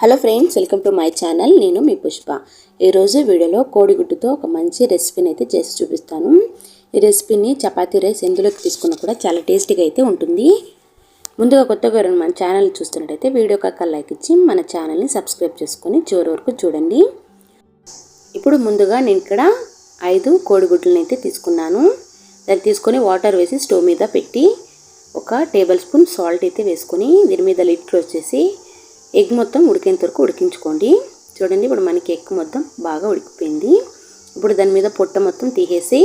Hello friends welcome to my channel. నేను మీ పుష్ప. ఈరోజు వీడియోలో కోడిగుడ్డుతో ఒక మంచి రెసిపీని అయితే చేసి చూపిస్తాను. ఈ రెసిపీని చపాతీ రైస్ ఎందులోకి తీసుకున్నా కూడా చాలా టేస్టీగా అయితే ఉంటుంది. ముందుగా కొత్తగా మన ఛానల్ చూస్తున్నట్టయితే వీడియో కాక లైక్ ఇచ్చి మన ఛానల్ని సబ్స్క్రైబ్ చేసుకొని చివరి వరకు చూడండి. ఇప్పుడు ముందుగా నేను ఇక్కడ ఐదు కోడిగుడ్లను అయితే తీసుకున్నాను. దాన్ని తీసుకొని వాటర్ వేసి స్టవ్ మీద పెట్టి ఒక టేబుల్ స్పూన్ సాల్ట్ అయితే వేసుకొని దీని మీద లిడ్ క్లోజ్ చేసి ఎగ్ మొత్తం ఉడికేంత వరకు ఉడికించుకోండి. చూడండి ఇప్పుడు మనకి ఎగ్ మొత్తం బాగా ఉడికిపోయింది. ఇప్పుడు దాని మీద పొట్ట మొత్తం తీసేసి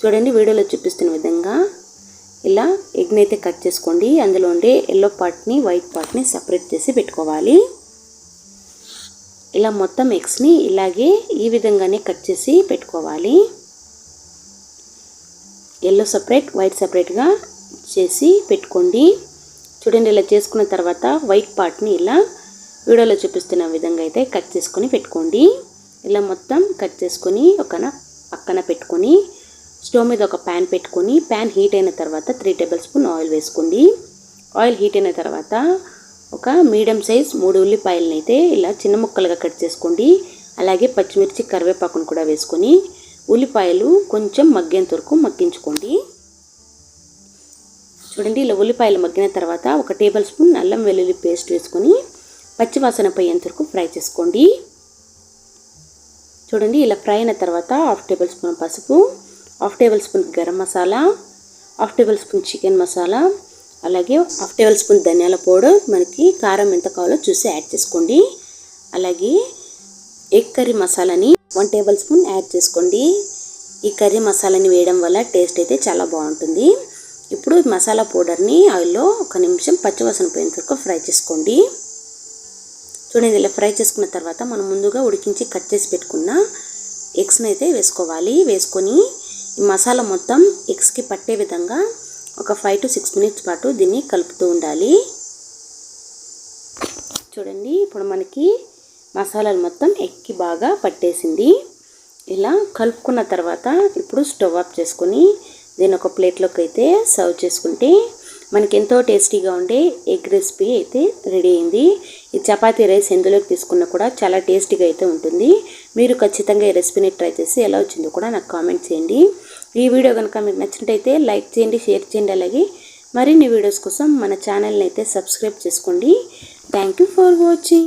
చూడండి వీడియోలో చూపిస్తున్న విధంగా ఇలా ఎగ్ని అయితే కట్ చేసుకోండి. అందులో ఉండే ఎల్లో పార్ట్ని వైట్ పార్ట్ని సపరేట్ చేసి పెట్టుకోవాలి. ఇలా మొత్తం ఎగ్స్ని ఇలాగే ఈ విధంగానే కట్ చేసి పెట్టుకోవాలి. ఎల్లో సపరేట్ వైట్ సపరేట్గా చేసి పెట్టుకోండి. చూడండి ఇలా చేసుకున్న తర్వాత వైట్ పార్ట్ని ఇలా వీడియోలో చూపిస్తున్న విధంగా అయితే కట్ చేసుకొని పెట్టుకోండి. ఇలా మొత్తం కట్ చేసుకొని ఒక పక్కన పెట్టుకొని స్టవ్ మీద ఒక ప్యాన్ పెట్టుకొని ప్యాన్ హీట్ అయిన తర్వాత త్రీ టేబుల్ స్పూన్ ఆయిల్ వేసుకోండి. ఆయిల్ హీట్ అయిన తర్వాత ఒక మీడియం సైజ్ మూడు ఉల్లిపాయలను అయితే ఇలా చిన్న ముక్కలుగా కట్ చేసుకోండి. అలాగే పచ్చిమిర్చి కరివేపాకును కూడా వేసుకొని ఉల్లిపాయలు కొంచెం మగ్గేంత వరకు మగ్గించుకోండి. చూడండి ఇలా ఉల్లిపాయలు మగ్గిన తర్వాత ఒక టేబుల్ స్పూన్ అల్లం వెల్లుల్లి పేస్ట్ వేసుకొని పచ్చివాసన పోయేంత వరకు ఫ్రై చేసుకోండి. చూడండి ఇలా ఫ్రై అయిన తర్వాత హాఫ్ టేబుల్ స్పూన్ పసుపు half tablespoon garam masala half tablespoon chicken masala అలాగే హాఫ్ టేబుల్ స్పూన్ ధనియాల పౌడర్ మనకి కారం ఎంత కావాలో చూసి యాడ్ చేసుకోండి. అలాగే ఎగ్ కర్రీ మసాలాని వన్ టేబుల్ స్పూన్ యాడ్ చేసుకోండి. ఈ కర్రీ మసాలాని వేయడం వల్ల టేస్ట్ అయితే చాలా బాగుంటుంది. ఇప్పుడు మసాలా పౌడర్ని ఆయిల్లో ఒక నిమిషం పచ్చివాసన పోయేంత వరకు ఫ్రై చేసుకోండి. చూడండి ఇలా ఫ్రై చేసుకున్న తర్వాత మనం ముందుగా ఉడికించి కట్ చేసి పెట్టుకున్న ఎగ్స్ని అయితే వేసుకోవాలి. వేసుకొని ఈ మసాలా మొత్తం ఎగ్స్కి పట్టే విధంగా ఒక ఫైవ్ టు సిక్స్ మినిట్స్ పాటు దీన్ని కలుపుతూ ఉండాలి. చూడండి ఇప్పుడు మనకి మసాలాలు మొత్తం ఎక్కి బాగా పట్టేసింది. ఇలా కలుపుకున్న తర్వాత ఇప్పుడు స్టవ్ ఆఫ్ చేసుకొని దీని ఒక ప్లేట్లోకి అయితే సర్వ్ చేసుకుంటే మనకి ఎంతో టేస్టీగా ఉండే ఎగ్ రెసిపీ అయితే రెడీ అయింది. ఈ చపాతీ రైస్ ఎందులోకి తీసుకున్నా కూడా చాలా టేస్టీగా అయితే ఉంటుంది. మీరు ఖచ్చితంగా ఈ రెసిపీని ట్రై చేసి ఎలా వచ్చిందో కూడా నాకు కామెంట్ చేయండి. ఈ వీడియో కనుక మీకు నచ్చినట్టయితే లైక్ చేయండి షేర్ చేయండి అలాగే మరిన్ని వీడియోస్ కోసం మన ఛానల్ని అయితే సబ్స్క్రైబ్ చేసుకోండి. Thank you for watching.